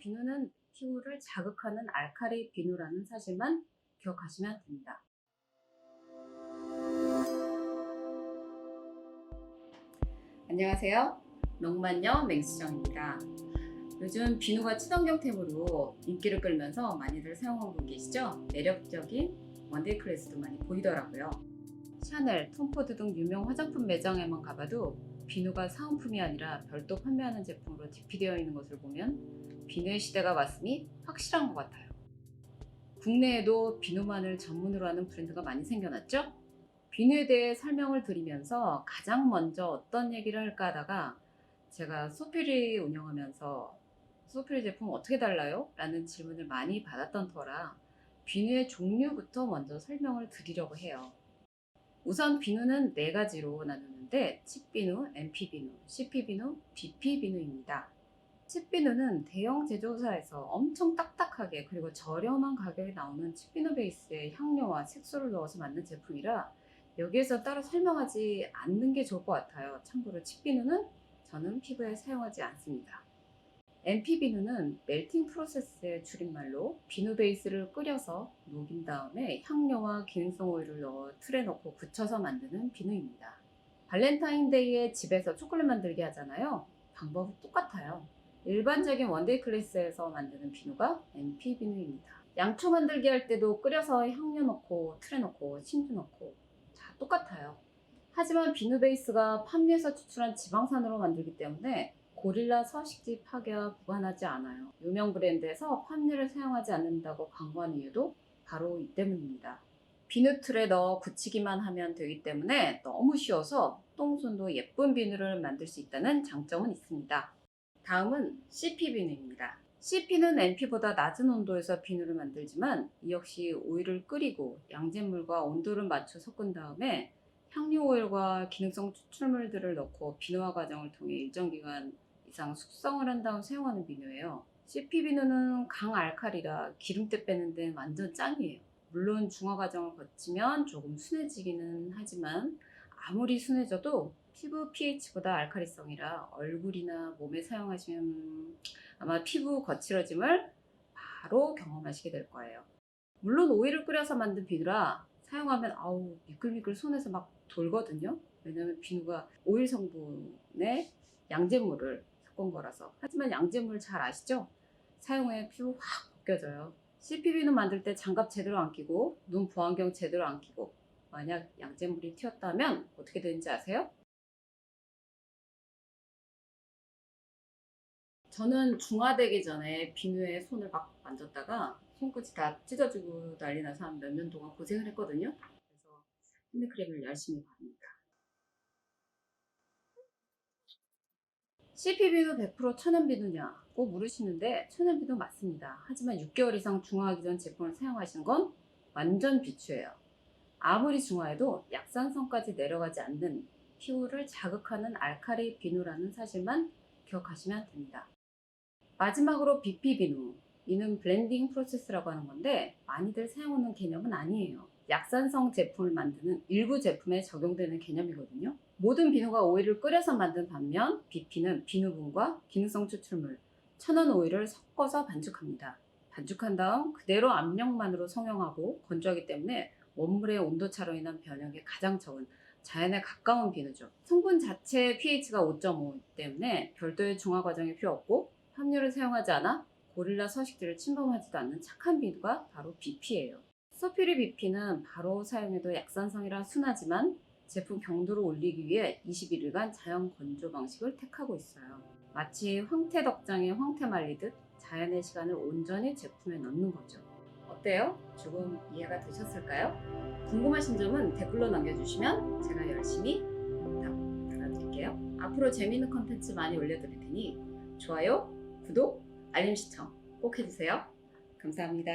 비누는 피부를 자극하는 알칼리 비누라는 사실만 기억하시면 됩니다. 안녕하세요. 명만녀 맹수정입니다. 요즘 비누가 친환경템으로 인기를 끌면서 많이들 사용하고 계시죠? 매력적인 원데이 클래스도 많이 보이더라고요. 샤넬, 톰포드 등 유명 화장품 매장에만 가봐도 비누가 사은품이 아니라 별도 판매하는 제품으로 디피되어 있는 것을 보면 비누의 시대가 왔음이 확실한 것 같아요. 국내에도 비누만을 전문으로 하는 브랜드가 많이 생겨났죠? 비누에 대해 설명을 드리면서 가장 먼저 어떤 얘기를 할까 하다가 제가 소피리 운영하면서 소피리 제품 어떻게 달라요? 라는 질문을 많이 받았던 터라 비누의 종류부터 먼저 설명을 드리려고 해요. 우선 비누는 네 가지로 나누는데 칩비누, MP비누, CP비누, BP비누입니다. 칩비누는 대형 제조사에서 엄청 딱딱하게 그리고 저렴한 가격에 나오는 칩비누 베이스에 향료와 색소를 넣어서 만든 제품이라 여기에서 따로 설명하지 않는 게 좋을 것 같아요. 참고로 칩비누는 저는 피부에 사용하지 않습니다. MP비누는 멜팅 프로세스의 줄임말로 비누 베이스를 끓여서 녹인 다음에 향료와 기능성 오일을 넣어 틀에 넣고 굳혀서 만드는 비누입니다. 발렌타인데이에 집에서 초콜릿 만들기 하잖아요. 방법은 똑같아요. 일반적인 원데이 클래스에서 만드는 비누가 MP비누입니다. 양초 만들기 할 때도 끓여서 향료 넣고 틀에 넣고 신주 넣고 다 똑같아요. 하지만 비누 베이스가 판매에서 추출한 지방산으로 만들기 때문에 고릴라 서식지 파괴와 무관하지 않아요. 유명 브랜드에서 판매를 사용하지 않는다고 광고한 이유도 바로 이 때문입니다. 비누 틀에 넣어 굳히기만 하면 되기 때문에 너무 쉬워서 똥손도 예쁜 비누를 만들 수 있다는 장점은 있습니다. 다음은 CP 비누입니다. CP는 NP보다 낮은 온도에서 비누를 만들지만 이 역시 오일을 끓이고 양잿물과 온도를 맞춰 섞은 다음에 향료 오일과 기능성 추출물들을 넣고 비누화 과정을 통해 일정 기간 이상 숙성을 한 다음 사용하는 비누예요. CP 비누는 강 알칼리라 기름때 빼는 데 완전 짱이에요. 물론 중화 과정을 거치면 조금 순해지기는 하지만 아무리 순해져도 피부 pH보다 알칼리성이라 얼굴이나 몸에 사용하시면 아마 피부 거칠어짐을 바로 경험하시게 될 거예요. 물론 오일을 끓여서 만든 비누라 사용하면 아우 미끌미끌 손에서 막 돌거든요. 왜냐면 비누가 오일 성분에 양잿물을 섞은 거라서. 하지만 양잿물 잘 아시죠? 사용 후에 피부 확 벗겨져요. CP 비누 만들 때 장갑 제대로 안 끼고 눈 보안경 제대로 안 끼고 만약 양잿물이 튀었다면 어떻게 되는지 아세요? 저는 중화되기 전에 비누에 손을 막 만졌다가 손끝이 다 찢어지고 난리 나서 한 몇 년 동안 고생을 했거든요. 그래서 핸드크림을 열심히 바릅니다. CP 비누 100% 천연 비누냐? 꼭 물으시는데 천연 비누 맞습니다. 하지만 6개월 이상 중화하기 전 제품을 사용하시는 건 완전 비추예요. 아무리 중화해도 약산성까지 내려가지 않는 피부를 자극하는 알칼리 비누라는 사실만 기억하시면 됩니다. 마지막으로 BP 비누. 이는 블렌딩 프로세스라고 하는 건데 많이들 사용하는 개념은 아니에요. 약산성 제품을 만드는 일부 제품에 적용되는 개념이거든요. 모든 비누가 오일을 끓여서 만든 반면 BP는 비누분과 기능성 추출물, 천연 오일을 섞어서 반죽합니다. 반죽한 다음 그대로 압력만으로 성형하고 건조하기 때문에 원물의 온도차로 인한 변형이 가장 적은 자연에 가까운 비누죠. 성분 자체의 pH가 5.5이기 때문에 별도의 중화 과정이 필요 없고 함유를 사용하지 않아 고릴라 서식지를 침범하지도 않는 착한 비누가 바로 BP예요. 소피리 BP는 바로 사용해도 약산성이라 순하지만 제품 경도를 올리기 위해 21일간 자연 건조 방식을 택하고 있어요. 마치 황태 덕장에 황태 말리듯 자연의 시간을 온전히 제품에 넣는 거죠. 어때요? 조금 이해가 되셨을까요? 궁금하신 점은 댓글로 남겨주시면 제가 열심히 답 달아드릴게요. 앞으로 재미있는 컨텐츠 많이 올려드릴 테니 좋아요, 구독, 알림 시청 꼭 해주세요. 감사합니다.